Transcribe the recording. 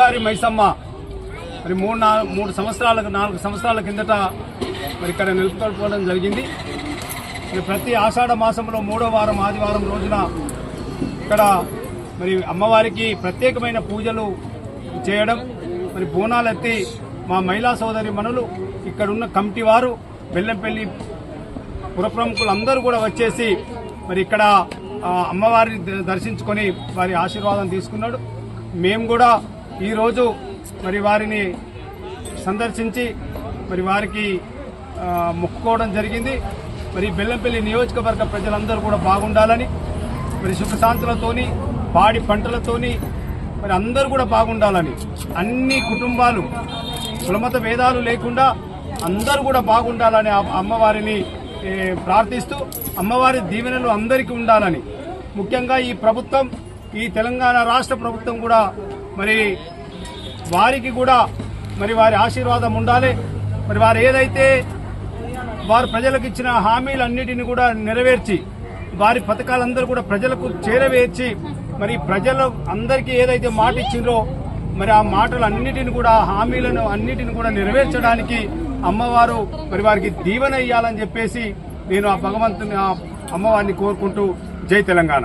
బండారి మైసమ్మ. మరి మూడు మూడు సంవత్సరాలకు నాలుగు సంవత్సరాల కిందట మరి ఇక్కడ నిలుపుకోవడం జరిగింది. మరి ప్రతి ఆషాఢ మాసంలో మూడో వారం ఆదివారం రోజున ఇక్కడ మరి అమ్మవారికి ప్రత్యేకమైన పూజలు చేయడం మరి బోనాలెత్తి మా మహిళా సోదరి మనులు ఇక్కడున్న కమిటీ వారు బెల్లంపల్లి పురప్రముఖులు అందరూ కూడా వచ్చేసి మరి ఇక్కడ అమ్మవారిని ద- దర్శించుకొని వారి ఆశీర్వాదం తీసుకున్నాడు. మేము కూడా ఈరోజు మరి వారిని సందర్శించి మరి వారికి మొక్కుకోవడం జరిగింది. మరి బెల్లంపల్లి నియోజకవర్గ ప్రజలందరూ కూడా బాగుండాలని మరి సుఖశాంతులతోని పాడి పంటలతోని మరి అందరూ కూడా బాగుండాలని అన్ని కుటుంబాలు కులమత భేదాలు లేకుండా అందరూ కూడా బాగుండాలని అమ్మవారిని ప్రార్థిస్తూ అమ్మవారి దీవెనలు అందరికీ ఉండాలని. ముఖ్యంగా ఈ ప్రభుత్వం ఈ తెలంగాణ రాష్ట్ర ప్రభుత్వం కూడా మరి వారికి కూడా మరి వారి ఆశీర్వాదం ఉండాలి. మరి వారు ఏదైతే వారు ప్రజలకు ఇచ్చిన హామీలన్నిటిని కూడా నెరవేర్చి వారి పథకాలందరూ కూడా ప్రజలకు చేరవేర్చి మరి ప్రజలు అందరికీ ఏదైతే మాట ఇచ్చిందో మరి ఆ మాటలు అన్నిటిని కూడా హామీలను అన్నిటిని కూడా నెరవేర్చడానికి అమ్మవారు మరి వారికి దీవెన ఇయ్యాలని చెప్పేసి నేను ఆ భగవంతుని ఆ అమ్మవారిని కోరుకుంటూ జై తెలంగాణ.